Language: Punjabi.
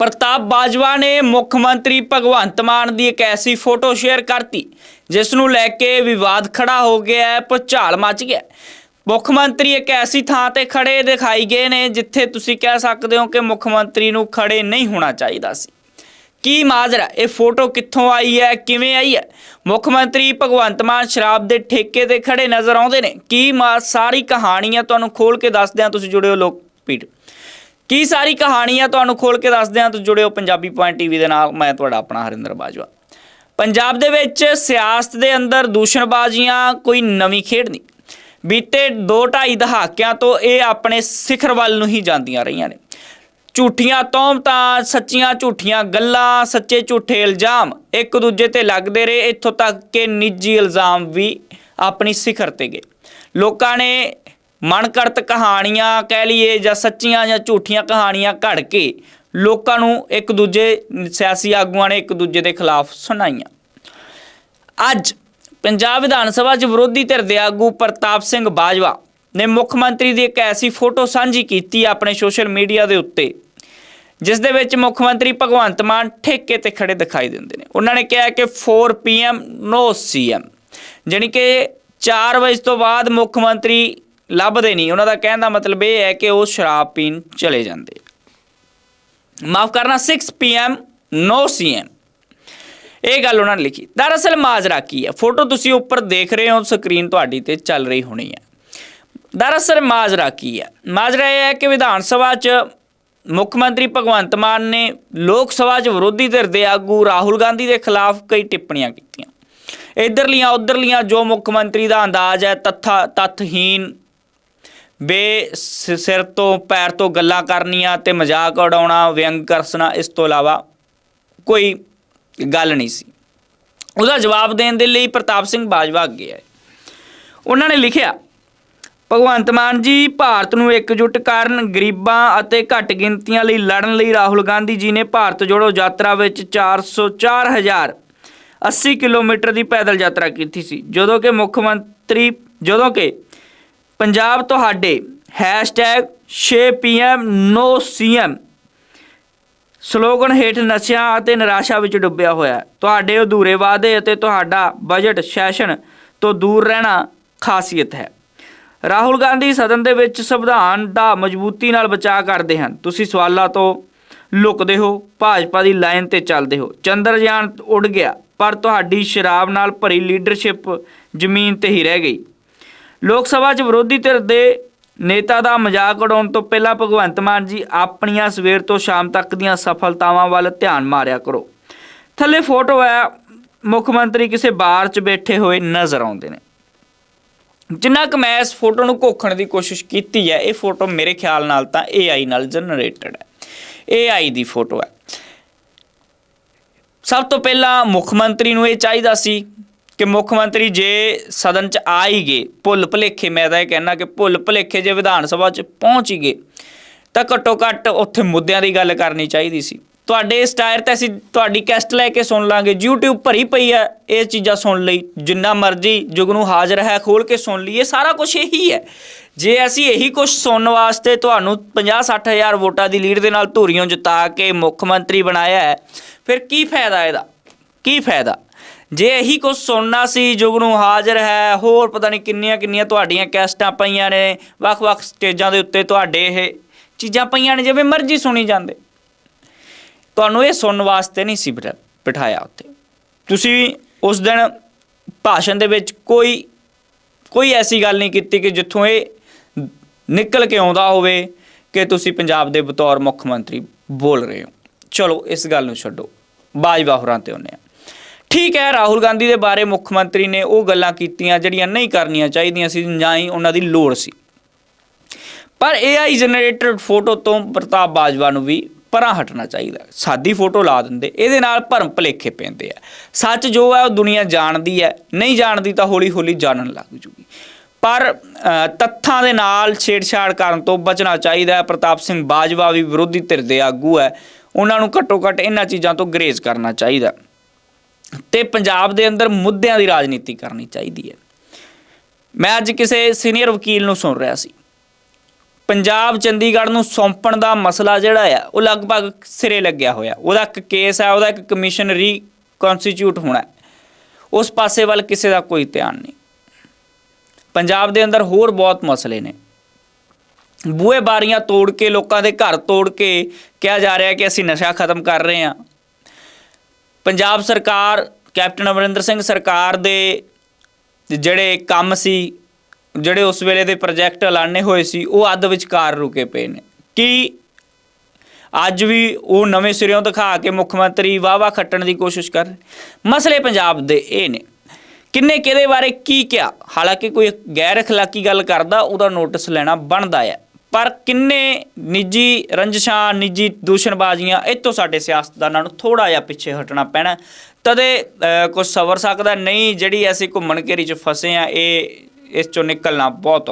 ਪ੍ਰਤਾਪ ਬਾਜਵਾ ਨੇ ਮੁੱਖ ਮੰਤਰੀ ਭਗਵੰਤ ਮਾਨ ਦੀ ਇੱਕ ਐਸੀ ਫੋਟੋ ਸ਼ੇਅਰ ਕਰਤੀ, ਜਿਸ ਨੂੰ ਲੈ ਕੇ ਵਿਵਾਦ ਖੜਾ ਹੋ ਗਿਆ ਹੈ ਭੁਚਾਲ ਮਚ ਗਿਆ ਮੁੱਖ ਮੰਤਰੀ ਇੱਕ ਐਸੀ ਥਾਂ ਤੇ ਖੜੇ ਦਿਖਾਈ ਗਏ ਨੇ, ਜਿੱਥੇ ਤੁਸੀਂ ਕਹਿ ਸਕਦੇ ਹੋ ਕਿ ਮੁੱਖ ਮੰਤਰੀ ਨੂੰ ਖੜੇ ਨਹੀਂ ਹੋਣਾ ਚਾਹੀਦਾ ਸੀ। ਕੀ ਮਾਜਰਾ, ਇਹ ਫੋਟੋ ਕਿੱਥੋਂ ਆਈ ਹੈ, ਕਿਵੇਂ ਆਈ ਹੈ? ਮੁੱਖ ਮੰਤਰੀ ਭਗਵੰਤ ਮਾਨ ਸ਼ਰਾਬ ਦੇ ਠੇਕੇ ਤੇ ਖੜੇ ਨਜ਼ਰ ਆਉਂਦੇ ਨੇ। ਕੀ ਮਾ, ਸਾਰੀ ਹੈ ਤੁਹਾਨੂੰ ਖੋਲ ਕੇ ਦੱਸਦੇ ਹਾਂ ਤੁਸੀਂ ਜੁੜਿਓ ਲੋਕ ਪੀੜ ਕੀ ਸਾਰੀ ਕਹਾਣੀ ਆ ਤੁਹਾਨੂੰ ਖੋਲ ਕੇ ਦੱਸਦੇ ਹਾਂ, ਤੁਸੀਂ ਜੁੜਿਓ ਪੰਜਾਬੀ ਪੁਆਇੰਟ ਟੀਵੀ ਦੇ ਨਾਲ, ਮੈਂ ਤੁਹਾਡਾ ਆਪਣਾ ਹਰਿੰਦਰ ਬਾਜਵਾ। ਪੰਜਾਬ ਦੇ ਵਿੱਚ ਸਿਆਸਤ ਦੇ ਅੰਦਰ ਦੂਸ਼ਣਬਾਜ਼ੀਆਂ ਕੋਈ ਨਵੀਂ ਖੇਡ ਨਹੀਂ। ਬੀਤੇ 2.5 ਦਹਾਕਿਆਂ ਤੋਂ ਇਹ ਆਪਣੇ ਸਿਖਰ ਵੱਲ ਨੂੰ ਹੀ ਜਾਂਦੀਆਂ ਰਹੀਆਂ ਨੇ। ਝੂਠੀਆਂ ਤੌਮਤਾਂ ਸੱਚੀਆਂ ਝੂਠੀਆਂ ਗੱਲਾਂ, ਸੱਚੇ ਝੂਠੇ ਇਲਜ਼ਾਮ, ਇੱਕ ਦੂਜੇ ਤੇ ਲੱਗਦੇ ਰਹੇ, ਇੱਥੋਂ ਤੱਕ ਕਿ ਨਿੱਜੀ ਇਲਜ਼ਾਮ ਵੀ ਆਪਣੀ ਸਿਖਰ ਤੇ ਗਏ। ਲੋਕਾਂ ਨੇ ਮਨਕਰਤ ਕਹਾਣੀਆਂ ਕਹਿ ਲਈਏ ਜਾਂ ਸੱਚੀਆਂ ਜਾਂ ਝੂਠੀਆਂ ਕਹਾਣੀਆਂ ਘੜ ਕੇ ਲੋਕਾਂ ਨੂੰ ਇੱਕ ਦੂਜੇ ਸਿਆਸੀ ਆਗੂਆਂ ਨੇ ਇੱਕ ਦੂਜੇ ਦੇ ਖਿਲਾਫ ਸੁਣਾਈਆਂ। ਅੱਜ ਪੰਜਾਬ ਵਿਧਾਨ ਸਭਾ 'ਚ ਵਿਰੋਧੀ ਧਿਰ ਦੇ ਆਗੂ ਪ੍ਰਤਾਪ ਸਿੰਘ ਬਾਜਵਾ ਨੇ ਮੁੱਖ ਮੰਤਰੀ ਦੀ ਇੱਕ ਐਸੀ ਫੋਟੋ ਸਾਂਝੀ ਕੀਤੀ ਆਪਣੇ ਸੋਸ਼ਲ ਮੀਡੀਆ ਦੇ ਉੱਤੇ, ਜਿਸ ਦੇ ਵਿੱਚ ਮੁੱਖ ਮੰਤਰੀ ਭਗਵੰਤ ਮਾਨ ਠੇਕੇ ਤੇ ਖੜੇ ਦਿਖਾਈ ਦਿੰਦੇ ਨੇ। ਉਹਨਾਂ ਨੇ ਕਿਹਾ ਕਿ 4 ਪੀਐਮ ਨੋ ਸੀਐਮ ਜਾਣੀ ਕਿ 4 ਵਜੇ ਤੋਂ ਬਾਅਦ ਮੁੱਖ ਮੰਤਰੀ ਲੱਭਦੇ ਨਹੀਂ। ਉਹਨਾਂ ਦਾ ਕਹਿਣ ਦਾ ਮਤਲਬ ਇਹ ਹੈ ਕਿ ਉਹ ਸ਼ਰਾਬ ਪੀਣ ਚਲੇ ਜਾਂਦੇ ਮਾਫ ਕਰਨਾ 6 ਪੀਐਮ ਨੋ ਸੀਐਮ ਇਹ ਗੱਲ ਉਹਨਾਂ ਨੇ ਲਿਖੀ। ਦਰਅਸਲ ਮਾਜਰਾ ਕੀ ਹੈ? ਫੋਟੋ ਤੁਸੀਂ ਉੱਪਰ ਦੇਖ ਰਹੇ ਹੋ, ਸਕਰੀਨ ਤੁਹਾਡੀ ਤੇ ਚੱਲ ਰਹੀ ਹੋਣੀ ਹੈ। ਦਰਅਸਲ ਮਾਜਰਾ ਕੀ ਹੈ? ਮਾਜਰਾ ਇਹ ਹੈ ਕਿ ਵਿਧਾਨ ਸਭਾ 'ਚ ਮੁੱਖ ਮੰਤਰੀ ਭਗਵੰਤ ਮਾਨ ਨੇ ਲੋਕ ਸਭਾ 'ਚ ਵਿਰੋਧੀ ਧਿਰ ਦੇ ਆਗੂ ਰਾਹੁਲ ਗਾਂਧੀ ਦੇ ਖਿਲਾਫ ਕਈ ਟਿੱਪਣੀਆਂ ਕੀਤੀਆਂ। ਇਧਰਲੀਆਂ, ਉਧਰਲੀਆਂ ਜੋ ਮੁੱਖ ਮੰਤਰੀ ਦਾ ਅੰਦਾਜ਼ ਹੈ ਤੱਥਾ ਤੱਥਹੀਨ ਬੇ ਸ- ਸਿਰ ਤੋਂ, ਪੈਰ ਤੋਂ ਗੱਲਾਂ ਕਰਨੀਆਂ ਤੇ ਮਜ਼ਾਕ ਉਡਾਉਣਾ, ਵਿਅੰਗ ਕਰਸਣਾ, ਇਸ ਤੋਂ ਇਲਾਵਾ ਕੋਈ ਗੱਲ ਨਹੀਂ ਸੀ। ਉਹਦਾ ਜਵਾਬ ਦੇਣ ਦੇ ਲਈ ਪ੍ਰਤਾਪ ਸਿੰਘ ਬਾਜਵਾ ਅੱਗੇ ਆਏ। ਉਹਨਾਂ ਨੇ ਲਿਖਿਆ, ਭਗਵੰਤ ਮਾਨ ਜੀ, ਭਾਰਤ ਨੂੰ ਇਕਜੁੱਟ ਕਰਨ, ਗਰੀਬਾਂ ਅਤੇ ਘੱਟ ਗਿਣਤੀਆਂ ਲਈ ਲੜਨ ਲਈ ਰਾਹੁਲ ਗਾਂਧੀ ਜੀ ਨੇ ਭਾਰਤ ਜੋੜੋ ਯਾਤਰਾ ਵਿੱਚ 404000 80 ਕਿਲੋਮੀਟਰ ਦੀ ਪੈਦਲ ਯਾਤਰਾ ਕੀਤੀ ਸੀ। ਜਦੋਂ ਕਿ ਮੁੱਖ ਮੰਤਰੀ, ਜਦੋਂ ਕਿ ਪੰਜਾਬ ਤੁਹਾਡੇ #6pm no cm ਸਲੋਗਨ ਹੇਠ ਨਸ਼ਿਆਂ ਅਤੇ ਨਿਰਾਸ਼ਾ ਵਿੱਚ ਡੁੱਬਿਆ ਹੋਇਆ ਤੁਹਾਡੇ ਅਧੂਰੇ ਵਾਅਦੇ ਅਤੇ ਤੁਹਾਡਾ ਬਜਟ ਸੈਸ਼ਨ ਤੋਂ ਦੂਰ ਰਹਿਣਾ ਖਾਸੀਅਤ ਹੈ। ਰਾਹੁਲ ਗਾਂਧੀ ਸਦਨ ਦੇ ਵਿੱਚ ਸੰਵਿਧਾਨ ਦਾ ਮਜ਼ਬੂਤੀ ਨਾਲ ਬਚਾਅ ਕਰਦੇ ਹਨ। ਤੁਸੀਂ ਸਵਾਲਾਂ ਤੋਂ ਲੁਕਦੇ ਹੋ, ਭਾਜਪਾ ਦੀ ਲਾਈਨ ਤੇ ਚੱਲਦੇ ਹੋ। ਚੰਦਰਯਾਨ ਉੱਡ ਗਿਆ, ਪਰ ਤੁਹਾਡੀ ਸ਼ਰਾਬ ਨਾਲ ਭਰੀ ਲੀਡਰਸ਼ਿਪ ਜ਼ਮੀਨ ਤੇ ਹੀ ਰਹਿ ਗਈ। ਲੋਕ ਸਭਾ 'ਚ ਵਿਰੋਧੀ ਧਿਰ ਦੇ ਨੇਤਾ ਦਾ ਮਜ਼ਾਕ ਉਡਾਉਣ ਤੋਂ ਪਹਿਲਾਂ ਭਗਵੰਤ ਮਾਨ ਜੀ ਆਪਣੀਆਂ ਸਵੇਰ ਤੋਂ ਸ਼ਾਮ ਤੱਕ ਦੀਆਂ ਸਫਲਤਾਵਾਂ ਵੱਲ ਧਿਆਨ ਮਾਰਿਆ ਕਰੋ। ਥੱਲੇ ਫੋਟੋ ਹੈ, ਮੁੱਖ ਮੰਤਰੀ ਕਿਸੇ ਬਾਰ 'ਚ ਬੈਠੇ ਹੋਏ ਨਜ਼ਰ ਆਉਂਦੇ ਨੇ। ਜਿੰਨਾ ਕੁ ਮੈਂ ਇਸ ਫੋਟੋ ਨੂੰ ਘੋਖਣ ਦੀ ਕੋਸ਼ਿਸ਼ ਕੀਤੀ ਹੈ, ਇਹ ਫੋਟੋ ਮੇਰੇ ਖਿਆਲ ਨਾਲ ਤਾਂ AI ਨਾਲ ਜਨਰੇਟਡ ਹੈ। AI ਦੀ ਫੋਟੋ ਹੈ। ਸਭ ਤੋਂ ਪਹਿਲਾਂ ਮੁੱਖ ਮੰਤਰੀ ਨੂੰ ਇਹ ਚਾਹੀਦਾ ਸੀ ਕਿ ਮੁੱਖ ਮੰਤਰੀ ਜੇ ਸਦਨ ਚ ਆ ਹੀ ਗਏ, ਭੁੱਲ ਭੁਲੇਖੇ, ਮੈਂ ਤਾਂ ਇਹ ਕਹਿਣਾ ਕਿ ਭੁੱਲ ਭੁਲੇਖੇ ਜੇ ਵਿਧਾਨ ਸਭਾ ਚ ਪਹੁੰਚ ਹੀ ਗਏ, ਤਾਂ ਘੱਟੋ ਘੱਟ ਉੱਥੇ ਮੁੱਦਿਆਂ ਦੀ ਗੱਲ ਕਰਨੀ ਚਾਹੀਦੀ ਸੀ। ਤੁਹਾਡੇ ਇਸ ਟਾਇਰ ਤੇ ਅਸੀਂ ਤੁਹਾਡੀ ਕੈਸਟ ਲੈ ਕੇ ਸੁਣ ਲਾਂਗੇ, YouTube ਭਰੀ ਪਈ ਹੈ ਇਹ ਚੀਜ਼ਾਂ ਸੁਣ ਲਈ, ਜਿੰਨਾ ਮਰਜ਼ੀ ਜੁਗ ਨੂੰ ਹਾਜ਼ਰ ਹੈ, ਖੋਲ ਕੇ ਸੁਣ ਲਈਏ, ਸਾਰਾ ਕੁਝ ਇਹੀ ਹੈ। ਜੇ ਅਸੀਂ ਇਹੀ ਕੁਝ ਸੁਣਨ ਵਾਸਤੇ ਤੁਹਾਨੂੰ 50 ਹਜ਼ਾਰ ਵੋਟਾਂ ਦੀ ਲੀਡ ਦੇ ਨਾਲ ਧੂਰੀਆਂ ਜਿਤਾ ਕੇ ਮੁੱਖ ਮੰਤਰੀ ਬਣਾਇਆ ਹੈ, ਫਿਰ ਕੀ ਫਾਇਦਾ ਇਹਦਾ? ਕੀ ਫਾਇਦਾ? ਜੇ ਇਹੀ ਕੁਝ ਸੁਣਨਾ ਸੀ ਜੁਗਨੂੰ ਹਾਜ਼ਰ ਹੈ, ਹੋਰ ਪਤਾ ਨਹੀਂ ਕਿੰਨੀਆਂ ਕਿੰਨੀਆਂ ਤੁਹਾਡੀਆਂ ਕੈਸਟਾਂ ਪਈਆਂ ਨੇ ਵੱਖ-ਵੱਖ ਸਟੇਜਾਂ ਦੇ ਉੱਤੇ ਤੁਹਾਡੇ ਇਹ ਚੀਜ਼ਾਂ ਪਈਆਂ ਨੇ, ਜਿਵੇਂ ਮਰਜ਼ੀ ਸੁਣੀ ਜਾਂਦੇ। ਤੁਹਾਨੂੰ ਇਹ ਸੁਣਨ ਵਾਸਤੇ ਨਹੀਂ ਸੀ ਬਿਠਾ- ਬਿਠਾਇਆ ਉੱਥੇ। ਤੁਸੀਂ ਉਸ ਦਿਨ ਭਾਸ਼ਣ ਦੇ ਵਿੱਚ ਕੋਈ ਕੋਈ ਐਸੀ ਗੱਲ ਨਹੀਂ ਕੀਤੀ ਕਿ ਜਿੱਥੋਂ ਇਹ ਨਿਕਲ ਕੇ ਆਉਂਦਾ ਹੋਵੇ ਕਿ ਤੁਸੀਂ ਪੰਜਾਬ ਦੇ ਬਤੌਰ ਮੁੱਖ ਮੰਤਰੀ ਬੋਲ ਰਹੇ ਹੋ। ਚਲੋ, ਇਸ ਗੱਲ ਨੂੰ ਛੱਡੋ। ਬਾਜਵਾ ਹੋਰਾਂ ਤੇ ਆਉਂਦੇ ਹਾਂ। ਠੀਕ ਹੈ, ਰਾਹੁਲ ਗਾਂਧੀ ਦੇ ਬਾਰੇ ਮੁੱਖ ਮੰਤਰੀ ਨੇ ਉਹ ਗੱਲਾਂ ਕੀਤੀਆਂ ਜਿਹੜੀਆਂ ਨਹੀਂ ਕਰਨੀਆਂ ਚਾਹੀਦੀਆਂ ਸੀ ਜਾਂ ਹੀ ਉਹਨਾਂ ਦੀ ਲੋੜ ਸੀ। ਪਰ AI ਜਨਰੇਟਡ ਫੋਟੋ ਤੋਂ ਪ੍ਰਤਾਪ ਬਾਜਵਾ ਨੂੰ ਵੀ ਪਰਾਂ ਹਟਣਾ ਚਾਹੀਦਾ ਸਾਦੀ ਫੋਟੋ ਲਾ ਦਿੰਦੇ, ਇਹਦੇ ਨਾਲ ਭਰਮ ਭਲੇਖੇ ਪੈਂਦੇ ਆ। ਸੱਚ ਜੋ ਹੈ, ਉਹ ਦੁਨੀਆ ਜਾਣਦੀ ਹੈ, ਨਹੀਂ ਜਾਣਦੀ ਤਾਂ ਹੌਲੀ ਹੌਲੀ ਜਾਣਨ ਲੱਗ ਜੂਗੀ। ਪਰ ਤੱਥਾਂ ਦੇ ਨਾਲ ਛੇੜਛਾੜ ਕਰਨ ਤੋਂ ਬਚਣਾ ਚਾਹੀਦਾ ਪ੍ਰਤਾਪ ਸਿੰਘ ਬਾਜਵਾ ਵੀ ਵਿਰੋਧੀ ਧਿਰ ਦੇ ਆਗੂ ਹੈ। ਉਹਨਾਂ ਨੂੰ ਘੱਟੋ ਘੱਟ ਇਹਨਾਂ ਚੀਜ਼ਾਂ ਤੋਂ ਗਰੇਜ਼ ਕਰਨਾ ਚਾਹੀਦਾ ਤੇ ਪੰਜਾਬ ਦੇ ਅੰਦਰ ਮੁੱਦਿਆਂ ਦੀ ਰਾਜਨੀਤੀ ਕਰਨੀ ਚਾਹੀਦੀ ਹੈ। ਮੈਂ ਅੱਜ ਕਿਸੇ ਸੀਨੀਅਰ ਵਕੀਲ ਨੂੰ ਸੁਣ ਰਿਹਾ ਸੀ। ਪੰਜਾਬ ਚੰਡੀਗੜ੍ਹ ਨੂੰ ਸੌਂਪਣ ਦਾ ਮਸਲਾ ਜਿਹੜਾ ਆ, ਉਹ ਲਗਭਗ ਸਿਰੇ ਲੱਗਿਆ ਹੋਇਆ। ਉਹਦਾ ਇੱਕ ਕੇਸ ਹੈ ਉਹਦਾ ਇੱਕ ਕਮਿਸ਼ਨ ਰੀ ਕਨਸਟੀਟਿਊਟ ਹੋਣਾ। ਉਸ ਪਾਸੇ ਵੱਲ ਕਿਸੇ ਦਾ ਕੋਈ ਧਿਆਨ ਨਹੀਂ। ਪੰਜਾਬ ਦੇ ਅੰਦਰ ਹੋਰ ਬਹੁਤ ਮਸਲੇ ਨੇ। ਬੂਹੇ ਬਾਰੀਆਂ ਤੋੜ ਕੇ, ਲੋਕਾਂ ਦੇ ਘਰ ਤੋੜ ਕੇ ਕਿਹਾ ਜਾ ਰਿਹਾ ਕਿ ਅਸੀਂ ਨਸ਼ਾ ਖਤਮ ਕਰ ਰਹੇ ਹਾਂ। ਪੰਜਾਬ ਸਰਕਾਰ, ਕੈਪਟਨ ਅਮਰਿੰਦਰ ਸਿੰਘ ਸਰਕਾਰ ਦੇ ਜਿਹੜੇ ਕੰਮ ਸੀ, ਜਿਹੜੇ ਉਸ ਵੇਲੇ ਦੇ ਪ੍ਰੋਜੈਕਟ ਐਲਾਨੇ ਹੋਏ ਸੀ, ਉਹ ਅੱਧ ਵਿਚਕਾਰ ਰੁਕੇ ਪਏ ਨੇ। ਕੀ ਅੱਜ ਵੀ ਉਹ ਨਵੇਂ ਸਿਰਿਓਂ ਦਿਖਾ ਕੇ ਮੁੱਖ ਮੰਤਰੀ ਵਾਵਾ ਖੱਟਣ ਦੀ ਕੋਸ਼ਿਸ਼ ਕਰ ਮਸਲੇ ਪੰਜਾਬ ਦੇ ਇਹ ਨੇ। ਕਿੰਨੇ ਕਿਹਦੇ ਬਾਰੇ ਕੀ ਕਿਹਾ? ਹਾਲਾਂਕਿ ਕੋਈ ਗੈਰ ਅਖਲਾਕੀ ਗੱਲ ਕਰਦਾ, ਉਹਦਾ ਨੋਟਿਸ ਲੈਣਾ ਬਣਦਾ ਹੈ ਪਰ ਕਿੰਨੇ ਨਿੱਜੀ ਰੰਜਸ਼ਾਂ ਨਿੱਜੀ ਦੂਸ਼ਣਬਾਜ਼ੀਆਂ ਇਹ ਤੋਂ ਸਾਡੇ ਸਿਆਸਤਦਾਨਾਂ ਨੂੰ ਥੋੜਾ ਜਿਹਾ ਪਿੱਛੇ ਹਟਣਾ ਪੈਣਾ। ਤਦੇ ਅ, ਕੁਝ ਸਵਰ ਸਕਦਾ ਨਹੀਂ ਜਿਹੜੀ ਅਸੀਂ ਘੁੰਮਣ ਘੇਰੀ ਚ ਫਸੇ ਆ ਇਹ ਇਸ ਚੋਂ ਨਿਕਲਣਾ ਬਹੁਤ ਔਖਾ।